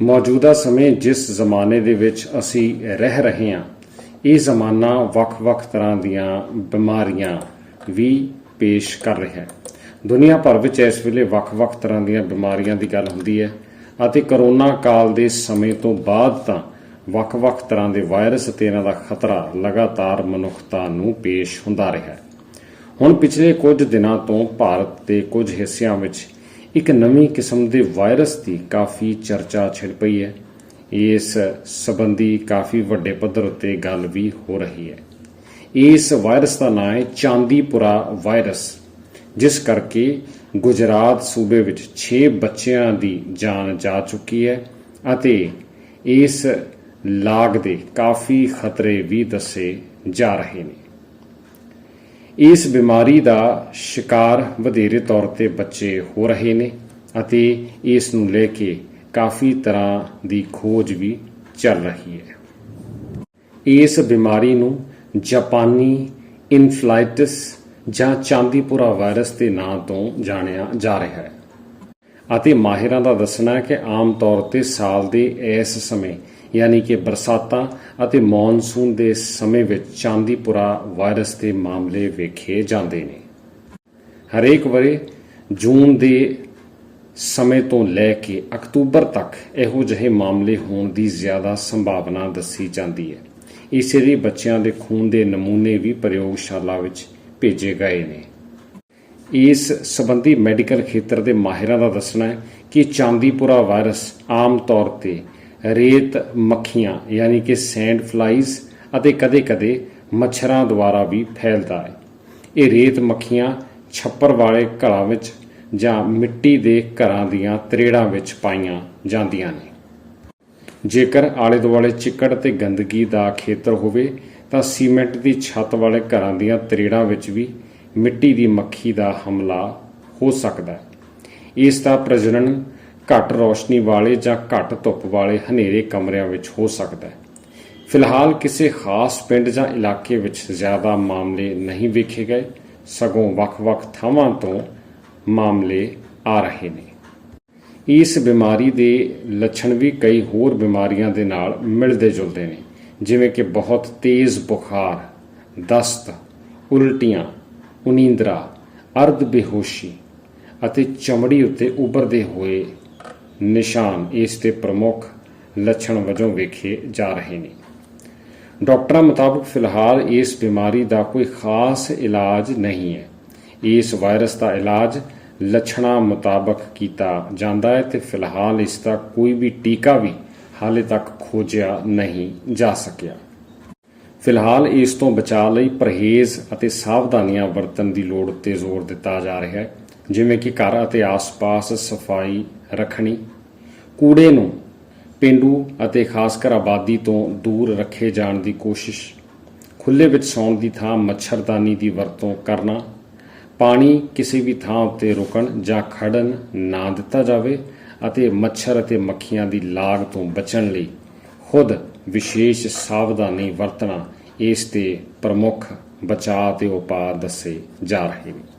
ਮੌਜੂਦਾ ਸਮੇਂ ਜਿਸ ਜ਼ਮਾਨੇ ਦੇ ਵਿੱਚ ਅਸੀਂ ਰਹਿ ਰਹੇ ਹਾਂ, ਇਹ ਜ਼ਮਾਨਾ ਵੱਖ-ਵੱਖ ਤਰ੍ਹਾਂ ਦੀਆਂ ਬਿਮਾਰੀਆਂ ਵੀ ਪੇਸ਼ ਕਰ ਰਿਹਾ ਹੈ। ਦੁਨੀਆ ਭਰ ਵਿੱਚ ਇਸ ਵੇਲੇ ਵੱਖ-ਵੱਖ ਤਰ੍ਹਾਂ ਦੀਆਂ ਬਿਮਾਰੀਆਂ ਦੀ ਗੱਲ ਹੁੰਦੀ ਹੈ ਅਤੇ ਕਰੋਨਾ ਕਾਲ ਦੇ ਸਮੇਂ ਤੋਂ ਬਾਅਦ ਤਾਂ ਵੱਖ-ਵੱਖ ਤਰ੍ਹਾਂ ਦੇ ਵਾਇਰਸ ਅਤੇ ਇਹਨਾਂ ਦਾ ਖਤਰਾ ਲਗਾਤਾਰ ਮਨੁੱਖਤਾ ਨੂੰ ਪੇਸ਼ ਹੁੰਦਾ ਰਿਹਾ ਹੈ। ਹੁਣ ਪਿਛਲੇ ਕੁਝ ਦਿਨਾਂ ਤੋਂ ਭਾਰਤ ਦੇ ਕੁਝ ਹਿੱਸਿਆਂ ਵਿੱਚ ਇੱਕ ਨਵੀਂ ਕਿਸਮ ਦੇ ਵਾਇਰਸ ਦੀ ਕਾਫੀ ਚਰਚਾ ਛਿੜ ਪਈ ਹੈ। ਇਸ ਸੰਬੰਧੀ ਕਾਫੀ ਵੱਡੇ ਪੱਧਰ ਉੱਤੇ ਗੱਲ ਵੀ ਹੋ ਰਹੀ ਹੈ। ਇਸ ਵਾਇਰਸ ਦਾ ਨਾਮ ਹੈ ਚਾਂਦੀਪੁਰਾ ਵਾਇਰਸ, ਜਿਸ ਕਰਕੇ ਗੁਜਰਾਤ ਸੂਬੇ ਵਿੱਚ 6 ਬੱਚਿਆਂ ਦੀ ਜਾਨ ਜਾ ਚੁੱਕੀ ਹੈ ਅਤੇ ਇਸ ਲਾਗ ਦੇ ਕਾਫੀ ਖਤਰੇ ਵੀ ਦੱਸੇ ਜਾ ਰਹੇ ਨੇ। ਇਸ ਬਿਮਾਰੀ ਦਾ ਸ਼ਿਕਾਰ ਵਧੇਰੇ ਤੌਰ ਤੇ ਬੱਚੇ ਹੋ ਰਹੇ ਨੇ ਅਤੇ ਇਸ ਨੂੰ ਲੈ ਕੇ ਕਾਫੀ ਤਰ੍ਹਾਂ ਦੀ ਖੋਜ ਵੀ ਚੱਲ ਰਹੀ ਹੈ। ਇਸ ਬਿਮਾਰੀ ਨੂੰ ਜਾਪਾਨੀ ਇਨਫਲਾਈਟਿਸ ਜਾਂ ਚਾਂਦੀਪੁਰਾ ਵਾਇਰਸ ਦੇ ਨਾਂ ਤੋਂ ਜਾਣਿਆ ਜਾ ਰਿਹਾ ਹੈ। ਅਤੇ ਮਾਹਿਰਾਂ ਦਾ ਦੱਸਣਾ ਹੈ ਕਿ ਆਮ ਤੌਰ ਤੇ ਸਾਲ ਦੇ ਇਸ ਸਮੇਂ, ਯਾਨੀ ਕਿ ਬਰਸਾਤਾਂ ਅਤੇ ਮੌਨਸੂਨ ਦੇ ਸਮੇਂ ਵਿੱਚ ਚਾਂਦੀਪੁਰਾ ਵਾਇਰਸ ਦੇ ਮਾਮਲੇ ਵੇਖੇ ਜਾਂਦੇ ਨੇ। ਹਰੇਕ ਵਰੇ ਜੂਨ ਦੇ ਸਮੇਂ ਤੋਂ ਲੈ ਕੇ ਅਕਤੂਬਰ ਤੱਕ ਇਹੋ ਜਿਹੇ ਮਾਮਲੇ ਹੋਣ ਦੀ ਜ਼ਿਆਦਾ ਸੰਭਾਵਨਾ ਦੱਸੀ ਜਾਂਦੀ ਹੈ। ਇਸੇ ਲਈ ਬੱਚਿਆਂ ਦੇ ਖੂਨ ਦੇ ਨਮੂਨੇ ਵੀ ਪ੍ਰਯੋਗਸ਼ਾਲਾ ਵਿੱਚ ਭੇਜੇ ਗਏ ਨੇ। ਇਸ ਸੰਬੰਧੀ ਮੈਡੀਕਲ ਖੇਤਰ ਦੇ ਮਾਹਿਰਾਂ ਦਾ ਦੱਸਣਾ ਹੈ ਕਿ ਚਾਂਦੀਪੁਰਾ ਵਾਇਰਸ ਆਮ ਤੌਰ ਤੇ ਰੇਤ ਮੱਖੀਆਂ, ਯਾਨੀ ਕਿ ਸੈਂਡ ਫਲਾਈਜ਼ ਅਤੇ ਕਦੇ-ਕਦੇ ਮੱਛਰਾਂ ਦੁਆਰਾ ਵੀ ਫੈਲਦਾ ਹੈ। ਇਹ ਰੇਤ ਮੱਖੀਆਂ ਛੱਪਰ ਵਾਲੇ ਘਰਾਂ ਵਿੱਚ ਜਾਂ ਮਿੱਟੀ ਦੇ ਘਰਾਂ ਦੀਆਂ ਤਰੇੜਾਂ ਵਿੱਚ ਪਾਈਆਂ ਜਾਂਦੀਆਂ ਨੇ। ਜੇਕਰ ਆਲੇ ਦੁਆਲੇ ਚਿੱਕੜ ਤੇ ਗੰਦਗੀ ਦਾ ਖੇਤਰ ਹੋਵੇ, ਤਾਂ ਸੀਮੈਂਟ ਦੀ ਛੱਤ ਵਾਲੇ ਘਰਾਂ ਦੀਆਂ ਤਰੇੜਾਂ ਵਿੱਚ ਵੀ ਮਿੱਟੀ ਦੀ ਮੱਖੀ ਦਾ ਹਮਲਾ ਹੋ ਸਕਦਾ ਹੈ। ਇਸ ਦਾ ਪ੍ਰਜਨਨ ਘੱਟ ਰੋਸ਼ਨੀ ਵਾਲੇ ਜਾਂ ਘੱਟ ਧੁੱਪ ਵਾਲੇ ਹਨੇਰੇ ਕਮਰਿਆਂ ਵਿੱਚ ਹੋ ਸਕਦਾ ਹੈ। ਫਿਲਹਾਲ ਕਿਸੇ ਖਾਸ ਪਿੰਡ ਜਾਂ ਇਲਾਕੇ ਵਿੱਚ ਜ਼ਿਆਦਾ ਮਾਮਲੇ ਨਹੀਂ ਵੇਖੇ ਗਏ। ਸਗੋਂ ਵੱਖ-ਵੱਖ ਥਾਵਾਂ ਤੋਂ ਮਾਮਲੇ ਆ ਰਹੇ ਨੇ। ਇਸ ਬਿਮਾਰੀ ਦੇ ਲੱਛਣ ਵੀ ਕਈ ਹੋਰ ਬਿਮਾਰੀਆਂ ਦੇ ਨਾਲ ਮਿਲਦੇ ਜੁਲਦੇ ਨੇ। ਜਿਵੇਂ ਕਿ ਬਹੁਤ ਤੇਜ਼ ਬੁਖਾਰ, ਦਸਤ, ਉਲਟੀਆਂ ਉਨੀਂਦਰਾ, ਅਰਧ ਬੇਹੋਸ਼ੀ ਅਤੇ ਚਮੜੀ ਉੱਤੇ ਉੱਭਰਦੇ ਹੋਏ ਨਿਸ਼ਾਨ ਇਸ ਦੇ ਪ੍ਰਮੁੱਖ ਲੱਛਣ ਵਜੋਂ ਵੇਖੇ ਜਾ ਰਹੇ ਨੇ। ਡਾਕਟਰਾਂ ਮੁਤਾਬਕ ਫਿਲਹਾਲ ਇਸ ਬਿਮਾਰੀ ਦਾ ਕੋਈ ਖਾਸ ਇਲਾਜ ਨਹੀਂ ਹੈ। ਇਸ ਵਾਇਰਸ ਦਾ ਇਲਾਜ ਲੱਛਣਾਂ ਮੁਤਾਬਕ ਕੀਤਾ ਜਾਂਦਾ ਹੈ ਤੇ ਫਿਲਹਾਲ ਇਸ ਦਾ ਕੋਈ ਵੀ ਟੀਕਾ ਵੀ ਹਾਲੇ ਤੱਕ ਖੋਜਿਆ ਨਹੀਂ ਜਾ ਸਕਿਆ। ਫਿਲਹਾਲ ਇਸ ਤੋਂ ਬਚਾਅ ਲਈ ਪਰਹੇਜ਼ ਅਤੇ ਸਾਵਧਾਨੀਆਂ ਵਰਤਣ ਦੀ ਲੋੜ ਤੇ ਜ਼ੋਰ ਦਿੱਤਾ ਜਾ ਰਿਹਾ ਹੈ, ਜਿਵੇਂ ਕਿ ਘਰ ਅਤੇ ਆਸ-ਪਾਸ ਸਫ਼ਾਈ ਰੱਖਣੀ। ਕੂੜੇ ਨੂੰ ਪਿੰਡੂ ਅਤੇ ਖਾਸ ਕਰ ਆਬਾਦੀ ਤੋਂ ਦੂਰ ਰੱਖੇ ਜਾਣ ਦੀ ਕੋਸ਼ਿਸ਼ ਖੁੱਲੇ ਵਿੱਚ ਸੌਣ ਦੀ ਥਾਂ ਮੱਛਰਦਾਨੀ ਦੀ ਵਰਤੋਂ ਕਰਨਾ, ਪਾਣੀ ਕਿਸੇ ਵੀ ਥਾਂ ਉੱਤੇ ਰੁਕਣ ਜਾਂ ਖੜਨ ਨਾ ਦਿੱਤਾ ਜਾਵੇ ਅਤੇ ਮੱਛਰ ਅਤੇ ਮੱਖੀਆਂ ਦੀ ਲਾਗ ਤੋਂ ਬਚਣ ਲਈ ਖੁਦ ਵਿਸ਼ੇਸ਼ ਸਾਵਧਾਨੀ ਵਰਤਣਾ ਇਸ ਦੇ ਪ੍ਰਮੁੱਖ ਬਚਾਅ ਤੇ ਉਪਾਅ ਦੱਸੇ ਜਾ ਰਹੇ ਨੇ।